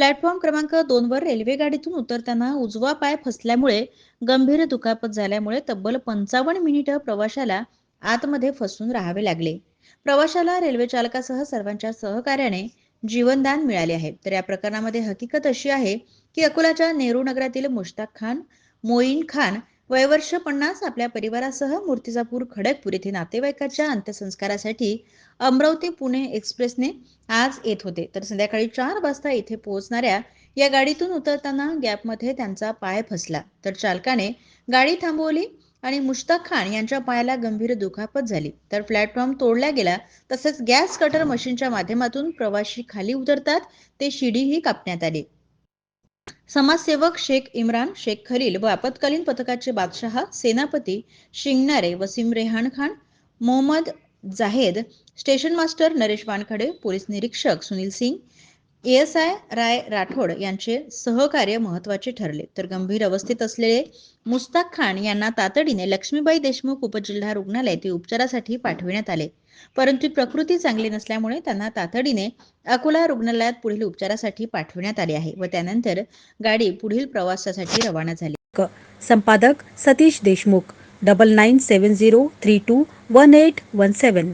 Platform क्रमांक दोन वर रेल्वे गाडीतून उतरताना उजवा पाय फसल्यामुळे गंभीर दुखापत झाल्यामुळे तब्बल पंचावन्न मिनिटं प्रवाशाला आतमध्ये फसून राहावे लागले. प्रवाशाला रेल्वे चालकासह सर्वांच्या सहकार्याने जीवनदान मिळाले आहे. तर या प्रकरणामध्ये हकीकत अशी आहे की अकोलाच्या नेहरू नगरातील मुश्ताक खान मोईन खान वयवर्ष पन्नास आपल्या परिवारासह मूर्तिजापूर खडकपूर येथे नातेवाईकाच्या अंत्यसंस्कारासाठी अमरावती पुणे एक्सप्रेसने आज येत होते. तर संध्याकाळी चार वाजता इथे पोहोचणाऱ्या या गाडीतून उतरताना गॅपमध्ये त्यांचा पाय फसला. तर चालकाने गाडी थांबवली आणि मुश्ताक खान यांच्या पायाला गंभीर दुखापत झाली. तर प्लॅटफॉर्म तोडला गेला तसेच गॅस कटर मशीनच्या माध्यमातून प्रवाशी खाली उतरतात ते शिडीही कापण्यात आली. समाजसेवक शेख इम्रान शेख खलील व आपत्कालीन पथकाचे Badshah Senapati Shingnare Wasim Rehan Khan Mohammad Zahed station master Naresh Wankhede police निरीक्षक सुनील सिंग एस आय राय राठोड यांचे सहकार्य महत्त्वाचे ठरले. तर गंभीर अवस्थेत असलेले मुस्ताक खान यांना तातडीने लक्ष्मीबाई देशमुख उपजिल्हा रुग्णालय उपचारासाठी पाठविण्यात आले. परंतु प्रकृती चांगली नसल्यामुळे त्यांना तातडीने अकोला रुग्णालयात पुढील उपचारासाठी पाठविण्यात आले आहे व त्यानंतर गाडी पुढील प्रवासासाठी रवाना झाली. संपादक Satish Deshmukh double nine seven zero three two one eight one seven